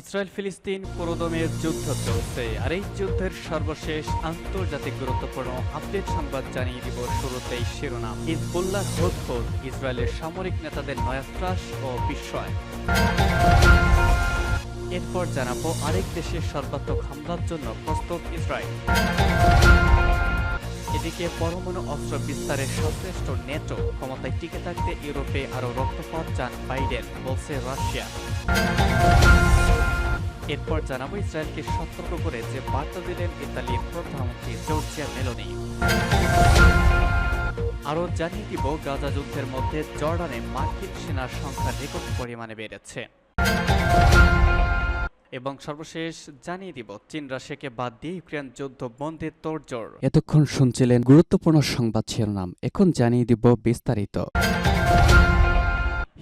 Israel ফিলিস্তিন পুরোদমের যুদ্ধ চলছে, আর এই যুদ্ধের সর্বশেষ আন্তর্জাতিক গুরুত্বপূর্ণ আপডেট সংবাদ জানিয়ে দিব শুরুতেই শিরোনাম। হিজবুল্লাহ হোদ ইসরায়েলের সামরিক নেতাদের নয়াত্রাস ও বিস্ময়। এরপর জানাব আরেক দেশের সর্বাত্মক হামলার জন্য প্রস্তুত ইসরায়েল। এদিকে পরমাণু অস্ত্র বিস্তারের সচেষ্ট নেটো ক্ষমতায় টিকে থাকতে ইউরোপে আরও রক্তপাত চান বাইডেন বলছে রাশিয়া। এরপর জানাব ইসরায়েলকে সতর্ক করে যে বার্তা দিলেন ইতালির প্রধানমন্ত্রী জর্জিয়া মেলোনি। আরও জানিয়ে দিব, গাজা যুদ্ধের মধ্যে জর্ডানে মার্কিন সেনার সংখ্যা রেকর্ড পরিমাণে বেড়েছে। এবং সর্বশেষ জানিয়ে দিব, চীন রাশিয়াকে বাদ দিয়ে ইউক্রেন যুদ্ধ বন্ধের তোড়জোড়। এতক্ষণ শুনছিলেন গুরুত্বপূর্ণ সংবাদ শিরোনাম। এখন জানিয়ে দিব বিস্তারিত।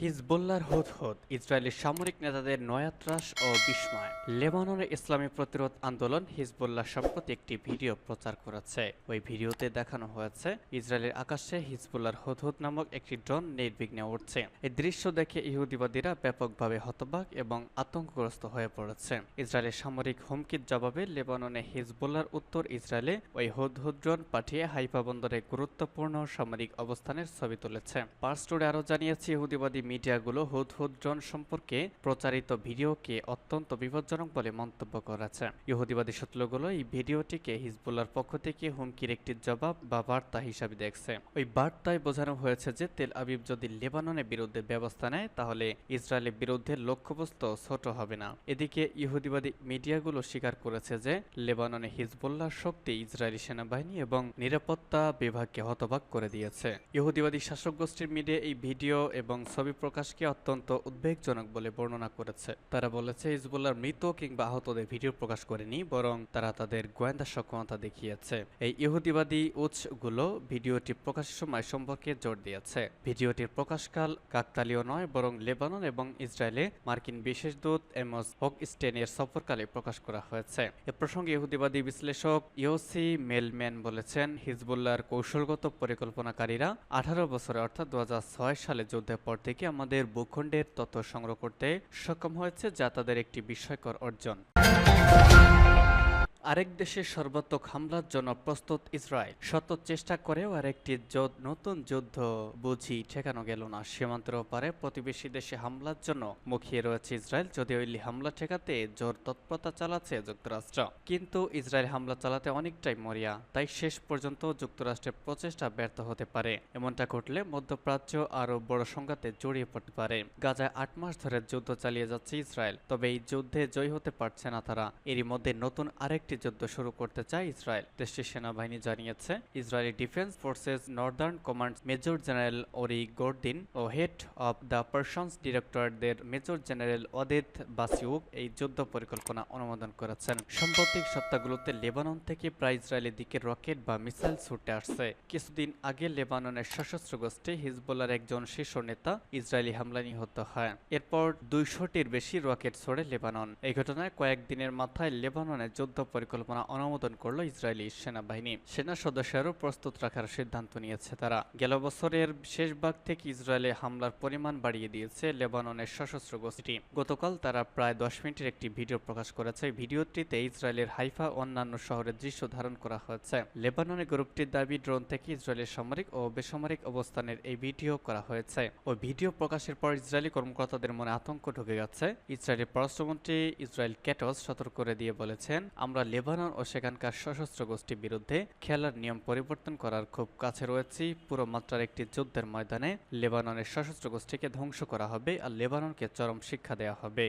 হিজবুল্লাহর হুদহুদ ইসরায়েলের সামরিক নেতাদের নয়াত্রাস ও বিস্ময়। লেবাননের ইসলামী প্রতিরোধ আন্দোলন হিজবুল্লাহ সম্প্রতি একটি ভিডিও প্রচার করেছে। ওই ভিডিওতে দেখানো হয়েছে, ইসরায়েলের আকাশে হিজবুল্লাহর হুদহুদ নামক একটি ড্রোন নির্বিঘ্নে উঠছে এই দৃশ্য দেখে ইহুদিবাদীরা ব্যাপকভাবে হতবাক এবং আতঙ্কগ্রস্ত হয়ে পড়েছে। ইসরায়েলের সামরিক হুমকির জবাবে লেবাননে হিজবুল্লাহর উত্তর ইসরায়েলে ওই হুদহুদ ড্রোন পাঠিয়ে হাইফা বন্দরে গুরুত্বপূর্ণ সামরিক অবস্থানের ছবি তুলেছে। পার্সটোরে আরও জানিয়েছে, ইহুদিবাদী মিডিয়াগুলো হুদহুদ ড্রোন সম্পর্কে প্রচারিত ভিডিওকে অত্যন্ত বিপজ্জনক বলে মন্তব্য করেছে। ইহুদিবাদী সূত্রগুলো এই ভিডিওটিকে হিজবুল্লার পক্ষ থেকে হুমকির একটি জবাব বা বার্তা হিসাবে দেখছে। ওই বার্তায় বোঝানো হয়েছে যে, তেল আবিব যদি লেবাননের বিরুদ্ধে ব্যবস্থা নেয়, তাহলে ইসরায়েলের বিরুদ্ধে লক্ষ্যবস্তু ছোট হবে না। এদিকে ইহুদিবাদী মিডিয়াগুলো স্বীকার করেছে যে, লেবাননে হিজবুল্লাহর শক্তি ইসরায়েলি সেনাবাহিনী এবং নিরাপত্তা বিভাগকে হতবাক করে দিয়েছে। ইহুদিবাদী শাসক গোষ্ঠীর মিডিয়া এই ভিডিও এবং ছবি প্রকাশকে অত্যন্ত উদ্বেগজনক বলে বর্ণনা করেছে। তারা বলেছে, হিজবুল্লাহর মৃত কিংবা আহতদের ভিডিও প্রকাশ করেনি, বরং তারা তাদের গোয়েন্দা সক্ষমতা দেখিয়েছে। এই ইহুদিবাদী উৎসগুলো ভিডিওটি প্রকাশের সময় সম্পর্কে জোর দিয়েছে। ভিডিওটির প্রকাশকাল কাকতালীয় নয়, বরং লেবানন এবং ইসরায়েলে মার্কিন বিশেষ দূত এমস হক স্টেনের সফরকালে প্রকাশ করা হয়েছে। এ প্রসঙ্গে ইহুদিবাদী বিশ্লেষক ইওসি মেলম্যান বলেছেন, হিজবুল্লাহর কৌশলগত পরিকল্পনাকারীরা আঠারো বছরে, অর্থাৎ দু হাজার ছয় সালে যুদ্ধের পর থেকে আমাদের ভূখণ্ডের তথ্য সংগ্রহ করতে সক্ষম হয়েছে যা তাদের একটি বিস্ময়কর অর্জন। আরেক দেশের সর্বাত্মক হামলার জন্য প্রস্তুত ইসরায়েল। শত চেষ্টা করেও আরেকটি নতুন যুদ্ধ বুঝি ঠেকানো গেল না। সীমান্তের ওপারে প্রতিবেশী দেশে হামলার জন্য মুখিয়ে রয়েছে ইসরায়েল, যদিও এই হামলা ঠেকাতে জোর তৎপরতা চালাচ্ছে যুক্তরাষ্ট্র। কিন্তু ইসরায়েল হামলা চালাতে অনেকটাই মরিয়া, তাই শেষ পর্যন্ত যুক্তরাষ্ট্রের প্রচেষ্টা ব্যর্থ হতে পারে। এমনটা ঘটলে মধ্যপ্রাচ্য আরও বড় সংঘাতে জড়িয়ে পড়তে পারে। গাজায় আট মাস ধরে যুদ্ধ চালিয়ে যাচ্ছে ইসরায়েল, তবে এই যুদ্ধে জয় হতে পারছে না তারা। এরই মধ্যে নতুন আরেকটি যুদ্ধ শুরু করতে চায় ইসরায়েল। দেশটির সেনাবাহিনী জানিয়েছে, Israeli defence forces northern command major general Ori Gordin O head of the persons ডিরেক্টরদের মেজর জেনারেল অদিত বাসিউক এই যুদ্ধ পরিকল্পনা অনুমোদন করেছেন। সাম্প্রতিক সপ্তাহগুলোতে লেবানন থেকে প্রায় ইসরায়েলের দিকে রকেট বা মিসাইল ছুটে আসছে। কিছুদিন আগে লেবাননের সশস্ত্র গোষ্ঠী হিজবুল্লার একজন শীর্ষ নেতা ইসরায়েলি হামলায় নিহত হয়। এরপর দুইশোটির বেশি রকেট ছড়ে লেবানন। এই ঘটনায় কয়েকদিনের মাথায় লেবাননে যুদ্ধ পরিকল্পনা অনুমোদন করল ইসরায়েলি সেনাবাহিনী। সেনা সদস্যরাও প্রস্তুত রাখার সিদ্ধান্ত নিয়েছে তারা। গেল বছরের শেষ ভাগ থেকে ইসরায়েলে হামলার পরিমাণ বাড়িয়ে দিয়েছে লেবাননের সশস্ত্র গোষ্ঠীটি গতকাল তারা প্রায় দশ মিনিটের একটি ভিডিও প্রকাশ করেছে। ভিডিওটিতে ইসরায়েলের হাইফা অন্যান্য শহরের দৃশ্য ধারণ করা হয়েছে। লেবাননের গ্রুপটির দাবি, ড্রোন থেকে ইসরায়েলের সামরিক ও বেসামরিক অবস্থানের এই ভিডিও করা হয়েছে। ওই ভিডিও প্রকাশের পর ইসরায়েলি কর্মকর্তাদের মনে আতঙ্ক ঢুকে গেছে। ইসরায়েলের পররাষ্ট্রমন্ত্রী ইসরায়েল ক্যাটস সতর্ক করে দিয়ে বলেছেন, আমরা লেবানন ও সেখানকার সশস্ত্র গোষ্ঠীর বিরুদ্ধে খেলার নিয়ম পরিবর্তন করার খুব কাছে রয়েছে। পুরো মাত্রার একটি যুদ্ধের ময়দানে লেবাননের সশস্ত্র গোষ্ঠীকে ধ্বংস করা হবে আর লেবাননকে চরম শিক্ষা দেওয়া হবে।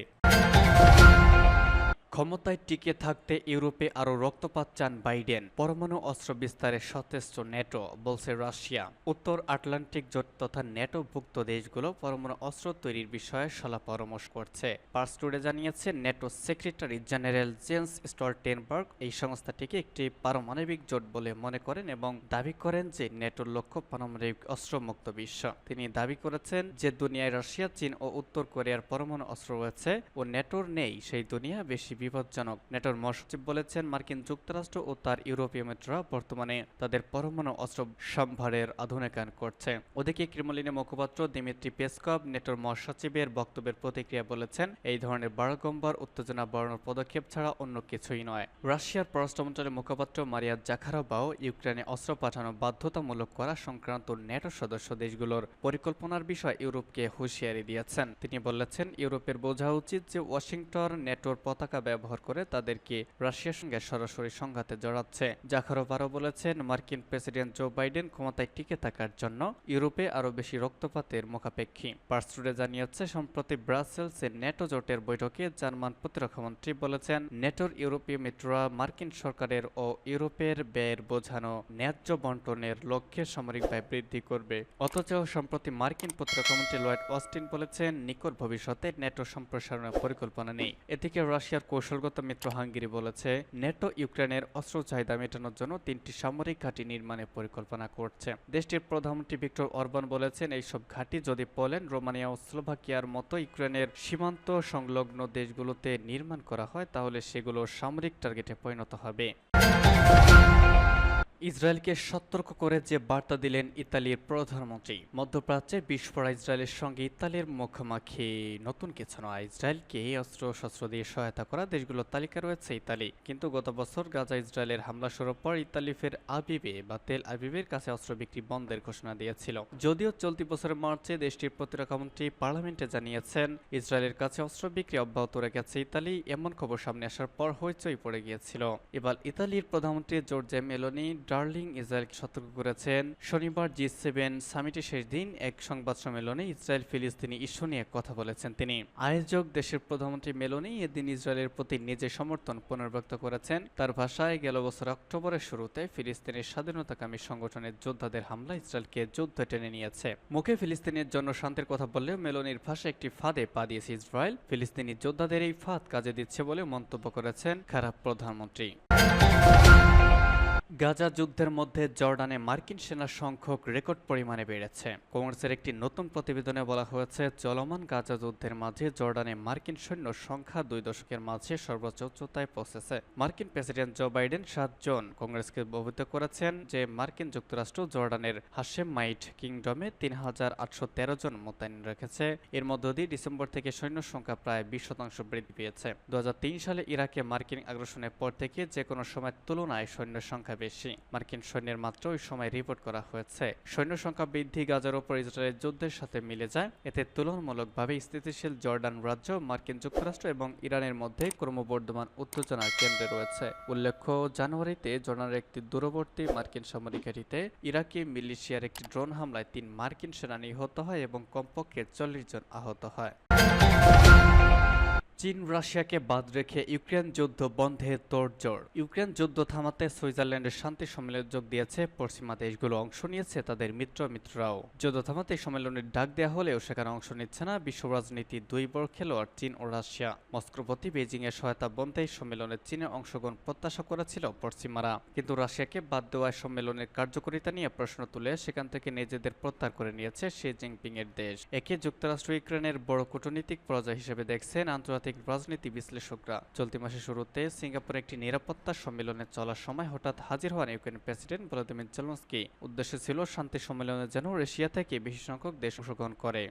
ক্ষমতায় টিকে থাকতে ইউরোপে আরও রক্তপাত চান বাইডেন। পরমাণু অস্ত্র বিস্তারে সচেষ্ট নেটো, বলছে রাশিয়া। উত্তর আটলান্টিক জোট তথা নেটোভুক্ত দেশগুলো পরমাণু অস্ত্র তৈরির বিষয়ে সলা পরামর্শ করছে। পার্সটুডে জানিয়েছে, NATO secretary general Jens Stoltenberg এই সংস্থাটিকে একটি পারমাণবিক জোট বলে মনে করেন এবং দাবি করেন যে নেটোর লক্ষ্য পারমাণবিক অস্ত্রমুক্ত বিশ্ব। তিনি দাবি করেছেন যে দুনিয়ায় রাশিয়া, চীন ও উত্তর কোরিয়ার পরমাণু অস্ত্র রয়েছে ও নেটোর নেই, সেই দুনিয়া বেশি বিপজ্জনক। নেটোর মহাসচিব বলেছেন, মার্কিন যুক্তরাষ্ট্র ও তার ইউরোপীয় মিত্ররা বর্তমানে তাদের পরমাণু অস্ত্র সম্ভারের আধুনিকায়ন করছে। ওদিকে ক্রিমলিনের মুখপাত্র দিমিত্রি পেসকভ নেটোর মহাসচিবের বক্তব্যের প্রতিক্রিয়া বলেছেন, এই ধরনের বারগম্বর উত্তেজনা বাড়ানোর পদক্ষেপ ছাড়া অন্য কিছুই নয়। রাশিয়ার পররাষ্ট্র মন্ত্রণালয়ের মুখপাত্র মারিয়া জাখারোবাও ইউক্রেনে অস্ত্র পাঠানো বাধ্যতামূলক করা সংক্রান্ত ন্যাটো সদস্য দেশগুলোর পরিকল্পনার বিষয়ে ইউরোপকে হুঁশিয়ারি দিয়েছেন। তিনি বলেছেন, ইউরোপের বোঝা উচিত যে ওয়াশিংটন নেটোর পতাকা ব্যবহার করে তাদেরকে রাশিয়ার সঙ্গে সরাসরি সংঘাতে জড়াচ্ছে। জাখারোভ আরও বলেছেন, মার্কিন প্রেসিডেন্ট জো বাইডেন ক্ষমতায় টিকে থাকার জন্য ইউরোপে আরও বেশি রক্তপাতের মুখাপেক্ষী। পার্সটুডে জানিয়েছে, সম্প্রতি ব্রাসেলসে নেটো জোটের বৈঠকে জার্মান প্রতিরক্ষামন্ত্রী বলেছেন, নেটোর ইউরোপীয় মিত্ররা মার্কিন সরকারের ও ইউরোপের ব্যয়ের বোঝানো ন্যায্য বন্টনের লক্ষ্যে সামরিক ব্যয় বৃদ্ধি করবে। অথচ সম্প্রতি মার্কিন প্রতিরক্ষামন্ত্রী লয়েড অস্টিন বলেছেন, নিকট ভবিষ্যতে নেটো সম্প্রসারণের পরিকল্পনা নেই। এদিকে রাশিয়ার কৌশলগত মিত্র হাঙ্গেরি বলেছে, নেটো ইউক্রেনের অস্ত্র চাহিদা মেটানোর জন্য তিনটি সামরিক ঘাঁটি নির্মাণের পরিকল্পনা করছে। দেশটির প্রধানমন্ত্রী ভিক্টর অরবান বলেছেন, এইসব ঘাঁটি যদি পোল্যান্ড, রোমানিয়া ও স্লোভাকিয়ার মতো ইউক্রেনের সীমান্ত সংলগ্ন দেশগুলোতে নির্মাণ করা হয়, তাহলে সেগুলো সামরিক টার্গেটে পরিণত হবে। ইসরায়েলকে সতর্ক করে যে বার্তা দিলেন ইতালির প্রধানমন্ত্রী মধ্যপ্রাচ্যে বিস্ফোরা ইসরায়েলের সঙ্গে ইতালির মুখোমুখি। নতুন কিছু নয়, ইসরায়েলকে অস্ত্র শস্ত্র দিয়ে সহায়তা করা দেশগুলোর তালিকা রয়েছে ইতালি। কিন্তু গত বছর গাজা ইসরায়েলের হামলা শুরুর পর ইতালি ফের আবিবে বা তেল আবিবের কাছে অস্ত্র বিক্রি বন্ধের ঘোষণা দিয়েছিল। যদিও চলতি বছরের মার্চে দেশটির প্রতিরক্ষামন্ত্রী পার্লামেন্টে জানিয়েছেন, ইসরায়েলের কাছে অস্ত্র বিক্রি অব্যাহত রেখেছে ইতালি, এমন খবর সামনে আসার পর হইচই পড়ে গিয়েছিল। এবার ইতালির প্রধানমন্ত্রী জর্জে মেলোনি ডার্লিং ইসরায়েলকে সতর্ক করেছেন। শনিবার জি সেভেন সামিটের শেষ দিন এক সংবাদ সম্মেলনে ইসরায়েল ফিলিস্তিনি ইস্যু নিয়ে কথা বলেছেন তিনি। আয়োজক দেশের প্রধানমন্ত্রী মেলোনি এদিন ইসরায়েলের প্রতি নিজের সমর্থন পুনর্ব্যক্ত করেছেন। তার ভাষায় গেল বছর অক্টোবরের শুরুতে ফিলিস্তিনের স্বাধীনতাকামী সংগঠনের যোদ্ধাদের হামলা ইসরায়েলকে যুদ্ধ টেনে নিয়েছে। মুখে ফিলিস্তিনের জন্য শান্তির কথা বললেও মেলোনির ভাষা একটি ফাঁদে পা দিয়েছে ইসরায়েল। ফিলিস্তিনি যোদ্ধাদের এই ফাঁদ কাজে দিচ্ছে বলে মন্তব্য করেছেন খারাপ প্রধানমন্ত্রী। গাজা যুদ্ধের মধ্যে জর্ডানে মার্কিন সেনার সংখ্যক রেকর্ড পরিমাণে বেড়েছে। কংগ্রেসের একটি নতুন প্রতিবেদনে বলা হয়েছে, চলমান গাজা যুদ্ধের মাঝে জর্ডানে মার্কিন সৈন্য সংখ্যা দুই দশকের মাঝে সর্বোচ্চ উচ্চতায় পৌঁছেছে। মার্কিন প্রেসিডেন্ট জো বাইডেন সাত জন কংগ্রেসকে অবহিত করেছেন, যে মার্কিন যুক্তরাষ্ট্র জর্ডানের হাসেম মাইট কিংডমে তিন হাজার আটশো তেরো জন মোতায়েন রেখেছে। এর মধ্য দিয়ে ডিসেম্বর থেকে সৈন্য সংখ্যা প্রায় বিশ শতাংশ বৃদ্ধি পেয়েছে। দু হাজার তিন সালে ইরাকে মার্কিন আগ্রাসনের পর থেকে যে কোনো সময় তুলনায় সৈন্য সংখ্যা বেশি। মার্কিন সৈন্যের মাত্র ওই সময় রিপোর্ট করা হয়েছে। সৈন্য সংখ্যা বৃদ্ধি, গাজার ওপর ইসরায়েলের যুদ্ধের সাথে মিলে যায়। এতে তুলনামূলকভাবে স্থিতিশীল জর্ডান রাজ্য, মার্কিন যুক্তরাষ্ট্র এবং ইরানের মধ্যে ক্রমবর্ধমান উত্তেজনার কেন্দ্রে রয়েছে। উল্লেখ্য, জানুয়ারিতে জর্ডানের একটি দূরবর্তী মার্কিন সামরিক ঘাঁটিতে ইরাকি মিলিশিয়ার একটি ড্রোন হামলায় তিন মার্কিন সেনা নিহত হয় এবং কমপক্ষে চল্লিশ জন আহত হয়। চীন রাশিয়াকে বাদ রেখে ইউক্রেন যুদ্ধ বন্ধে তোড়জোড়। ইউক্রেন যুদ্ধ থামাতে সুইজারল্যান্ডের শান্তি সম্মেলনে যোগ দিয়েছে পশ্চিমা দেশগুলো। অংশ নিয়েছে তাদের মিত্র মিত্ররাও। যুদ্ধ থামাতে সম্মেলনের ডাক দেওয়া হলেও সেখানে অংশ নিচ্ছে না বিশ্ব রাজনীতি দুই বড় খেলোয়াড়, চীন ও রাশিয়া। মস্কোর প্রতি বেজিং এর সহায়তা বন্ধে সম্মেলনে চীনের অংশগ্রহণ প্রত্যাশা করেছিল পশ্চিমারা। কিন্তু রাশিয়াকে বাদ দেওয়ায় সম্মেলনের কার্যকারিতা নিয়ে প্রশ্ন তুলে সেখান থেকে নিজেদের প্রত্যাহার করে নিয়েছে শি জিনপিং এর দেশ। একে যুক্তরাষ্ট্র, ইউক্রেনের বড় কূটনৈতিক পরাজয় হিসেবে দেখছেন আন্তর্জাতিক রাজনীতি বিশ্লেষকরা। চলতি মাসের শুরুতে সিঙ্গাপুরে একটি নিরাপত্তা সম্মেলনে চলার সময় হঠাৎ হাজির হন ইউক্রেন প্রেসিডেন্ট ভলোদিমির জেলনস্কি। উদ্দেশ্য ছিল শান্তি সম্মেলনে যেন রাশিয়া থেকে বেশি সংখ্যক দেশ অংশগ্রহণ করে।